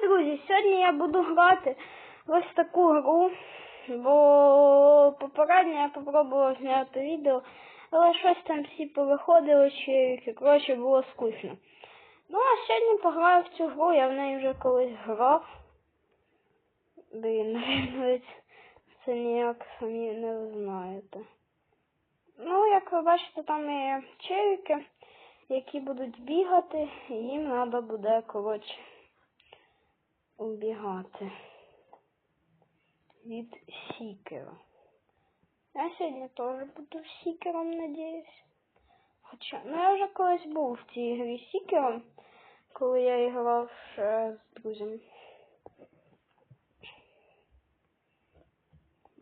Привіт, друзі! Сьогодні я буду грати ось таку гру, бо попередньо я попробував зняти відео, але щось там всі повиходили чи коротше було скучно. Ну а сьогодні пограю в цю гру, я в неї вже колись грав. Блін, навіть це ніяк самі не знаєте. Ну, як ви бачите, там є челіки, які будуть бігати, і їм треба буде, коротше, убігати від сікера. Я сьогодні теж буду сікером, надіюсь. Хоча, ну я вже колись був в цій грі сікером, коли я грав ще з друзями.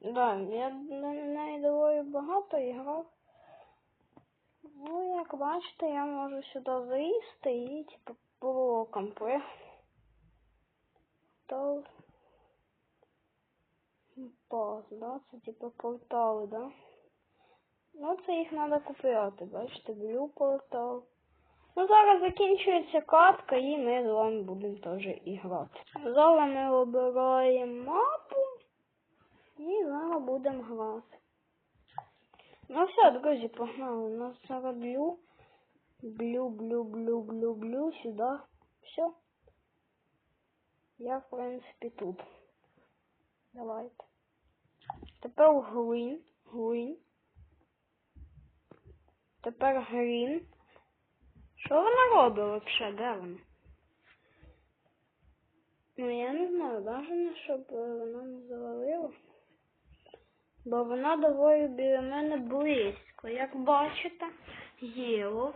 Да, я на неї доволі багато грав. Ну, як бачите, я можу сюди залізти і типу по блокам по. То пас, да? Це типу портали, да? Ну, це їх треба купувати, бачите, блю портал. Ну, зараз закінчується катка і ми з вами будемо теж і грати. Зараз ми обираємо мапу і зараз будемо грати. Ну все, друзі, погнали. У нас зараз блю. Блю, блю, блю, блю, блю, сюди. Все. Я, в принципі, тут. Давайте. Тепер глин. Глин. Тепер грін. Що вона робить взагалі? Де вона? Ну я не знаю, бажано, щоб е, вона не завалила. Бо вона доволі біля мене близько. Як бачите, єло.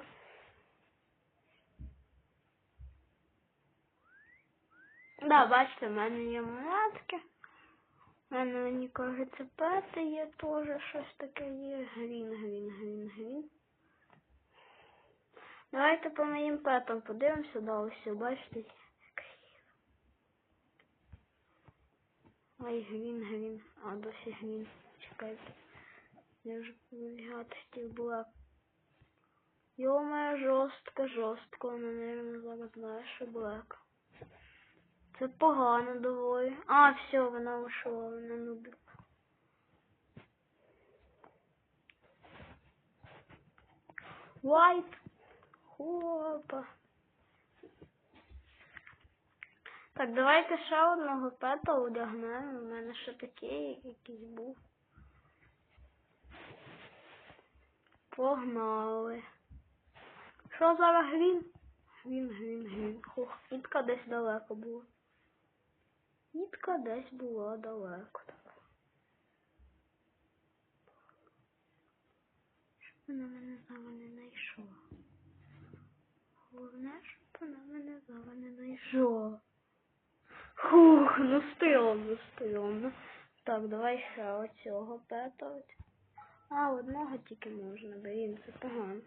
Да, бачите, в мене є монетки. У мене мені кажеться, пети є теж щось таке є. Грін, грін, грін, грін. Давайте по моїм петам подивимося, да, ось, бачите. Ой, грін, грін. А, досі грін. Чекайте. Я вже вибігати з тих блок. Йома, жорстко, жорстко. Вона, наверное, зараз знає, що блек. Це погано доволі. А, все, вона вийшла, вона нубик. White. Хопа. Так, давайте ще одного пета одягнемо. У мене ще такий якийсь був. Погнали. Що зараз грін? Грін, грін, грін. Хух, нітка десь далеко була. Нітка десь була далеко. Щоб вона мене зараз не знайшла. Головне, щоб вона мене зараз не знайшла. Хух, ну стрьомно, стрьомно. Так, давай ще оцього пета. А, одного тільки можна, блін, це погано.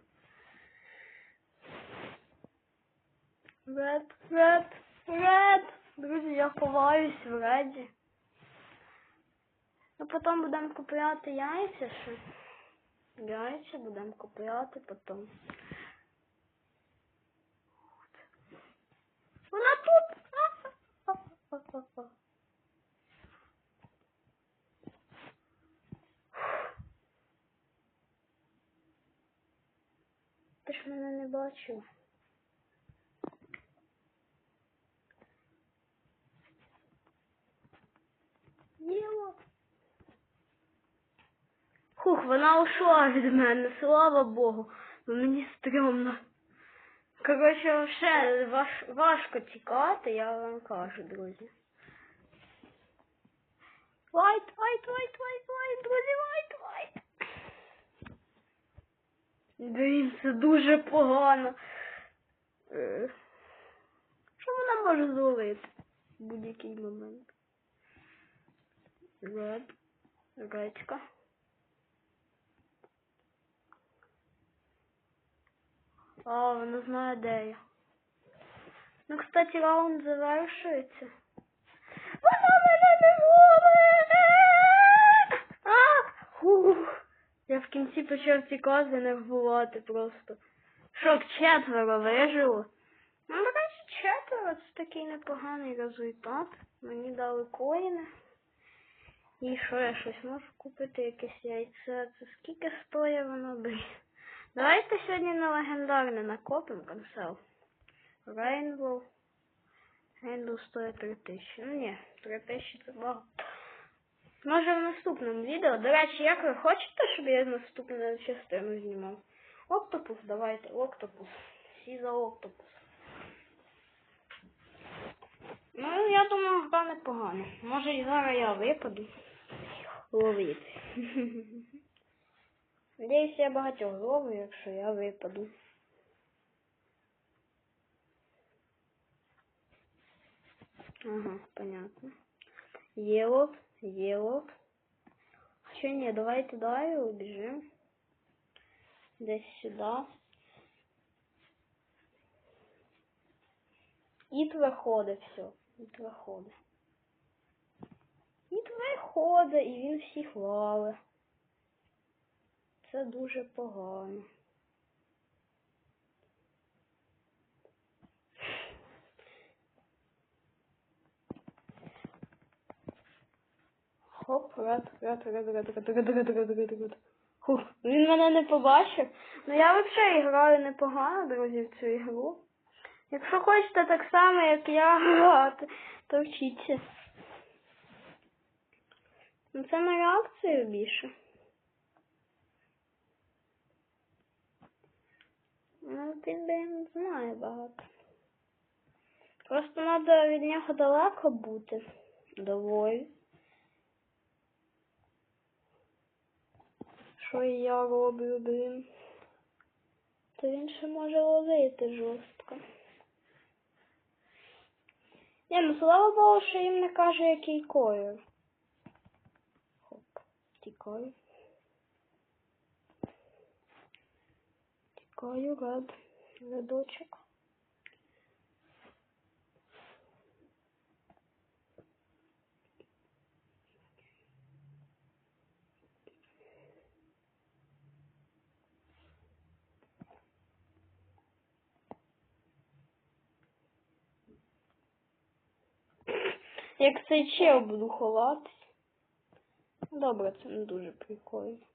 Ред, ред, ред. Друзі, я ховаюсь в реді. Ну, потім будемо купляти яйця ще. Яйця будемо купляти потім. Вона тут. Ти ж мене не бачив. Єло. Хух, вона ушла від мене, слава Богу. Бо мені стрьомно. Коротше, ще важ, важко тікати, я вам кажу, друзі. Лайт, лайт, лайт, лайт, лайт, друзі, лайт, лайт. Блін, це дуже погано. Е, Що вона може зловити в будь-який момент? Ред, редька. А, вона знає, де я. Ну, кстати, раунд завершується. Вона мене не зловить! А! Хух! Я в кінці почав ці кози нервувати просто. Шок четверо вижило. Ну, до речі, четверо, це такий непоганий результат. Мені дали коїни. І що я щось можу купити, якесь яйце. Це скільки стоїть воно, блін. Давайте сьогодні на легендарне накопимо консел. Рейнбоу. Рейнбоу стоїть 3000. Ну ні, 3000 це багато. Може в наступному відео. До речі, як ви хочете, щоб я наступну частину знімав? Октопус, давайте, октопус. Всі за октопус. Ну, я думаю, гра непогана. Може і зараз я випаду. Ловити. Надіюсь, я багатьох зловлю, якщо я випаду. Ага, понятно. Елок, елок. Че не, давай туда и убежим. Здесь сюда. И твои ходы все. И твои ходы. И твои ходы, и вин всіх лави. Це дуже погано. Хоп, рад, рад, рад, рад, рад, рад, рад, рад, рад, рад. Хух, він мене не побачив. Ну я взагалі граю непогано, друзі, в цю ігру. Якщо хочете так само, як я грати, то вчіться. Ну це на реакцію більше. Ну, він би не знає багато. Просто треба від нього далеко бути. Доволі. Що я роблю, блін? То він ще може ловити жорстко. Ні, ну слава Богу, що їм не каже, який колір. Хоп, тікаю. Тікаю, рад. Рядочок. Як цей чел буду ховатись. Добре, це не дуже прикольно.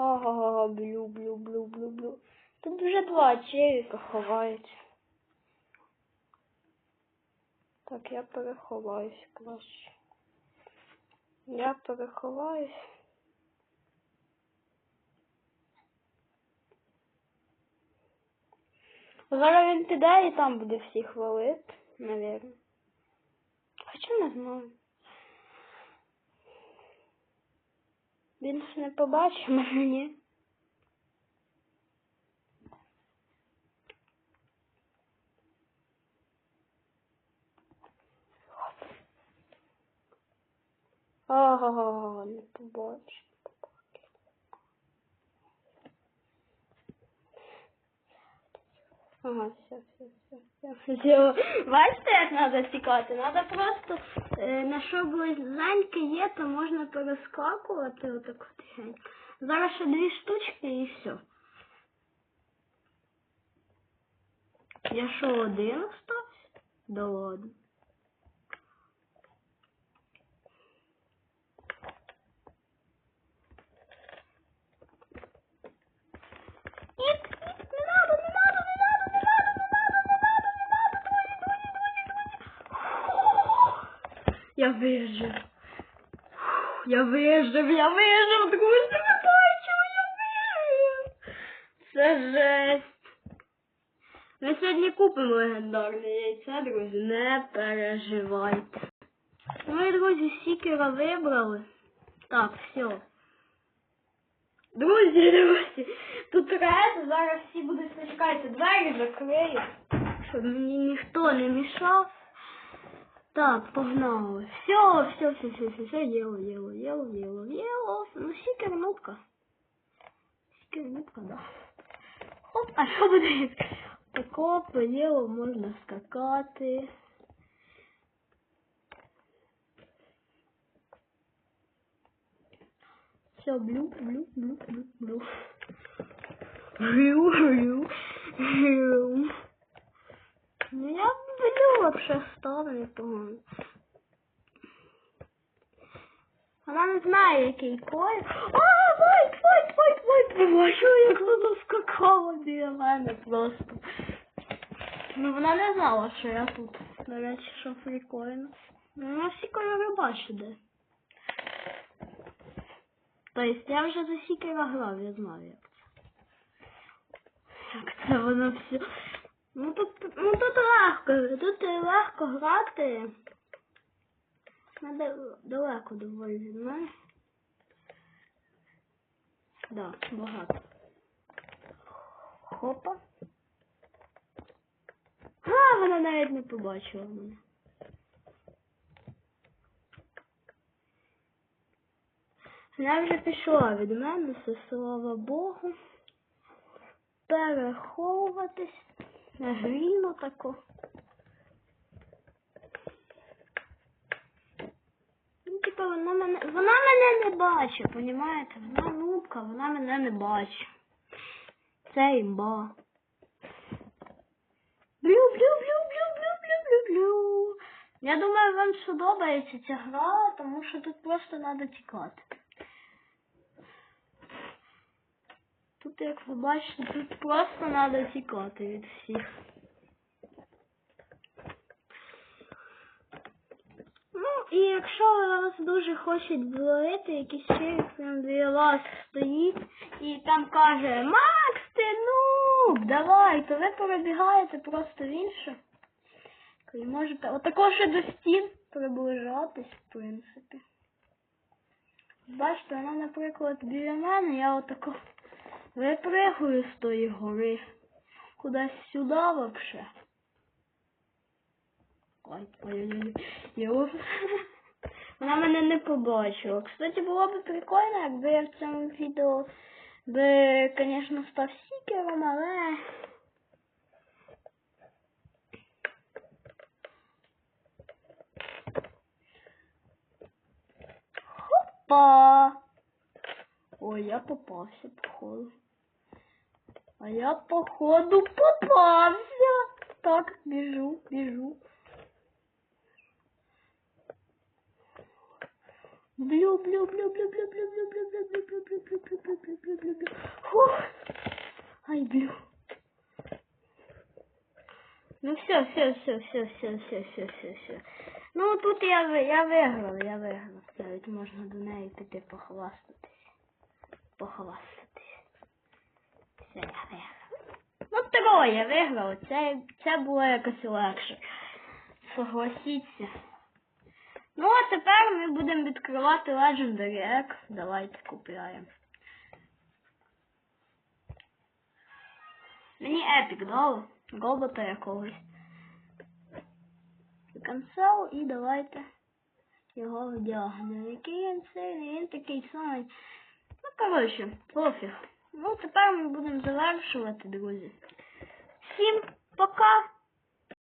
Ага, блю, блю, блю, блю, блю. Тут вже два челіка ховаються. Так, я переховаюсь краще. Я переховаюсь. Зараз він піде і там буде всіх валити, навірно. Хоча не знаю. Він ж не побачив мене, ні. Ого, не побачив. Ага, все, все, все, все. все. Бачите, як треба тікати? Треба просто, е, на що близеньке є, то можна перескакувати отак от. Зараз ще дві штучки і все. Я що, один остався? Да ладно. Я вижив. Я вижив, я вижив, друзі, ви бачили, я вижив. Це жесть. Ми сьогодні купимо легендарне яйце, друзі, не переживайте. Ми, друзі, сікера вибрали. Так, все. Друзі, друзі, тут ред, зараз всі будуть почекати, двері закрию, щоб мені ніхто не мішав. Так, погнали. Все, все, все, все, все, все, єло, єло, єло, єло, єло. Ну, сікер нутка. Сікер нутка, да. А що буде? Тако по ділу можна скакати. Все, блю, блю, блю, блю, блю. Блю, блю, блю. Ну я блю вообще ставлю, тому. Вона не знає, який колір. А, вайт, вайт, вайт, вайт, побачу, як вона скакала біля мене просто. Ну вона не знала, що я тут. До речі, що прикольно. Ну, вона всі кольори бачить де. Тобто я вже за сікера грав, я знаю, як це. Як це воно все. Ну тут, ну тут легко, тут легко грати. Надо далеко доволі від мене. Да, багато. Хопа. А, вона навіть не побачила мене. Вона вже пішла від мене, це слава Богу. Переховуватись. Нагріно тако. Ну, типа, вона мене. Вона мене не бачить, понімаєте? Вона нубка, вона мене не бачить. Це імба. Блю, блю, блю, блю, блю, блю, блю, блю. Я думаю, вам сподобається ця гра, тому що тут просто треба тікати. Тут, як ви бачите, тут просто треба тікати від всіх. Ну, і якщо вас дуже хочуть зловити, якийсь челік прям біля вас стоїть і там каже Макс, ти ну, давай, то ви перебігаєте просто в інше. І можете отако ще до стін приближатись, в принципі. Бачите, вона, наприклад, біля мене, я отако випригую з тої гори. Кудись сюди вообще. Ой, ой, ой, ой. Вона мене не побачила. Кстати, було б прикольно, якби я в цьому відео би, звісно, став сікером, але. Хопа! Ой, я попався, походу. А я, походу, попався. Так, біжу, біжу. Блю, блю, блю, блю, блю, блю, блю, блю, блю, блю, блю, блю, блю, блю, блю, блю, блю, блю. Фух. Ай, блю. Ну все, все, все, все, все, все, все, все, все. Ну тут я, я виграв, я виграв. Навіть можна до неї піти похвастатись. Похвастатись. Все, я виграв. Троє я виграв. Це, це було якось легше. Согласіться. Ну, а тепер ми будемо відкривати Legendary Egg. Давайте купляємо. Мені епік дали. Робота якогось. Cancel і давайте його вдягнемо. Який він сильний, він такий самий. Ну, коротше, пофіг. Ну, тепер ми будемо завершувати, друзі. Всім пока!